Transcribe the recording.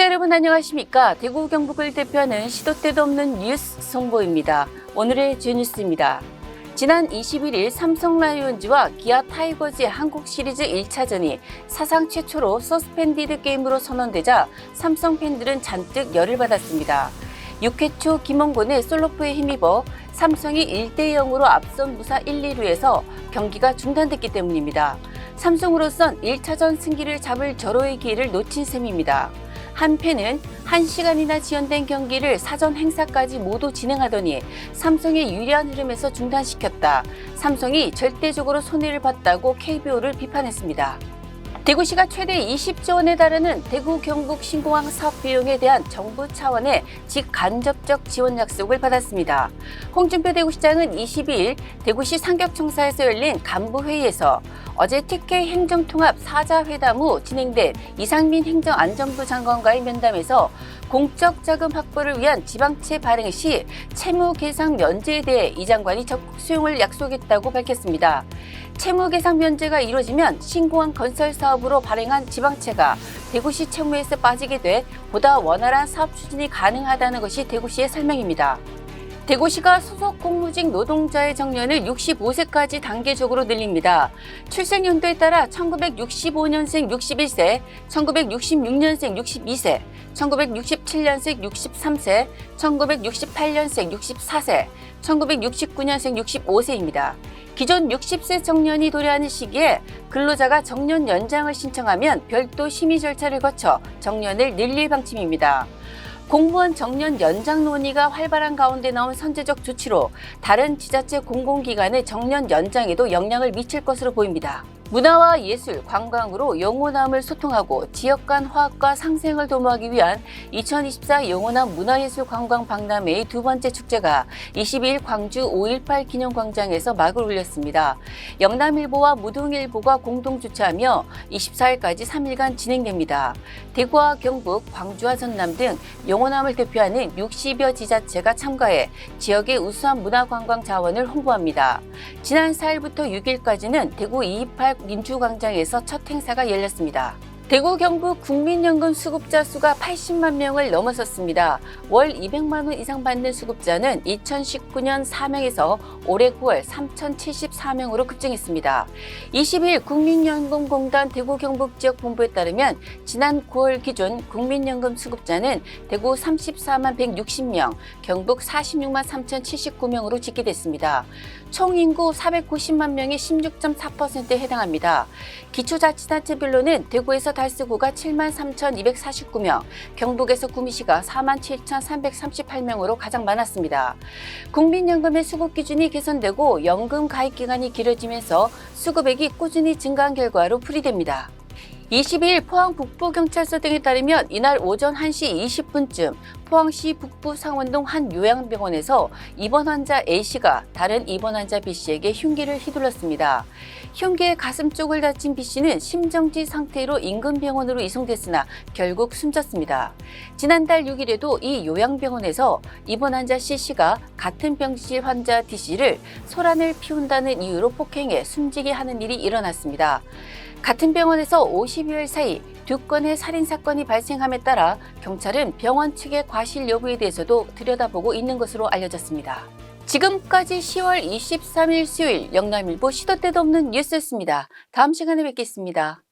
여러분 안녕하십니까? 대구 경북을 대표하는 시도 때도 없는 뉴스 송보입니다. 오늘의 주뉴스입니다. 지난 21일 삼성 라이온즈와 기아 타이거즈의 한국 시리즈 1차전이 사상 최초로 서스펜디드 게임으로 선언되자 삼성 팬들은 잔뜩 열을 받았습니다. 6회 초 김원곤의 솔로포에 힘입어 삼성이 1대 0으로 앞선 무사 1, 2루에서 경기가 중단됐기 때문입니다. 삼성으로선 1차전 승기를 잡을 절호의 기회를 놓친 셈입니다. 한 팬은 1시간이나 지연된 경기를 사전 행사까지 모두 진행하더니 삼성의 유리한 흐름에서 중단시켰다. 삼성이 절대적으로 손해를 봤다고 KBO를 비판했습니다. 대구시가 최대 20조 원에 달하는 대구 경북 신공항 사업 비용에 대한 정부 차원의 직간접적 지원 약속을 받았습니다. 홍준표 대구시장은 22일 대구시 상격청사에서 열린 간부회의에서 어제 TK 행정통합 사자회담 후 진행된 이상민 행정안전부 장관과의 면담에서 공적 자금 확보를 위한 지방채 발행 시 채무 계상 면제에 대해 이 장관이 적극 수용을 약속했다고 밝혔습니다. 채무 계상 면제가 이루어지면 신공항 건설 사업으로 발행한 지방채가 대구시 채무에서 빠지게 돼 보다 원활한 사업 추진이 가능하다는 것이 대구시의 설명입니다. 대구시가 소속 공무직 노동자의 정년을 65세까지 단계적으로 늘립니다. 출생 연도에 따라 1965년생 61세, 1966년생 62세, 1967년생 63세, 1968년생 64세, 1969년생 65세입니다. 기존 60세 정년이 도래하는 시기에 근로자가 정년 연장을 신청하면 별도 심의 절차를 거쳐 정년을 늘릴 방침입니다. 공무원 정년 연장 논의가 활발한 가운데 나온 선제적 조치로 다른 지자체 공공기관의 정년 연장에도 영향을 미칠 것으로 보입니다. 문화와 예술, 관광으로 영호남을 소통하고 지역 간 화합과 상생을 도모하기 위한 2024 영호남 문화예술 관광 박람회의 두 번째 축제가 22일 광주 5.18 기념광장에서 막을 올렸습니다. 영남일보와 무등일보가 공동 주최하며 24일까지 3일간 진행됩니다. 대구와 경북, 광주와 전남 등 영호남을 대표하는 60여 지자체가 참가해 지역의 우수한 문화관광 자원을 홍보합니다. 지난 4일부터 6일까지는 대구 228 민주광장에서 첫 행사가 열렸습니다. 대구 경북 국민연금 수급자 수가 80만 명을 넘어섰습니다. 월 200만 원 이상 받는 수급자는 2019년 4명에서 올해 9월 3,074명으로 급증했습니다. 20일 국민연금공단 대구 경북 지역 본부에 따르면 지난 9월 기준 국민연금 수급자는 대구 34만 160명, 경북 46만 3,079명으로 집계됐습니다. 총 인구 490만 명의 16.4%에 해당합니다. 기초자치단체별로는 대구에서 달서구가 7만 3,249명, 경북에서 구미시가 4만 7,338명으로 가장 많았습니다. 국민연금의 수급 기준이 개선되고 연금 가입 기간이 길어지면서 수급액이 꾸준히 증가한 결과로 풀이됩니다. 22일 포항 북부경찰서 등에 따르면 이날 오전 1시 20분쯤 포항시 북부 상원동 한 요양병원에서 입원 환자 A씨가 다른 입원 환자 B씨에게 흉기를 휘둘렀습니다. 흉기의 가슴 쪽을 다친 B씨는 심정지 상태로 인근 병원으로 이송됐으나 결국 숨졌습니다. 지난달 6일에도 이 요양병원에서 입원 환자 C씨가 같은 병실 환자 D씨를 소란을 피운다는 이유로 폭행해 숨지게 하는 일이 일어났습니다. 같은 병원에서 50여일 사이 두 건의 살인 사건이 발생함에 따라 경찰은 병원 측의 과실 여부에 대해서도 들여다보고 있는 것으로 알려졌습니다. 지금까지 10월 23일 수요일 영남일보 시도 때도 없는 뉴스였습니다. 다음 시간에 뵙겠습니다.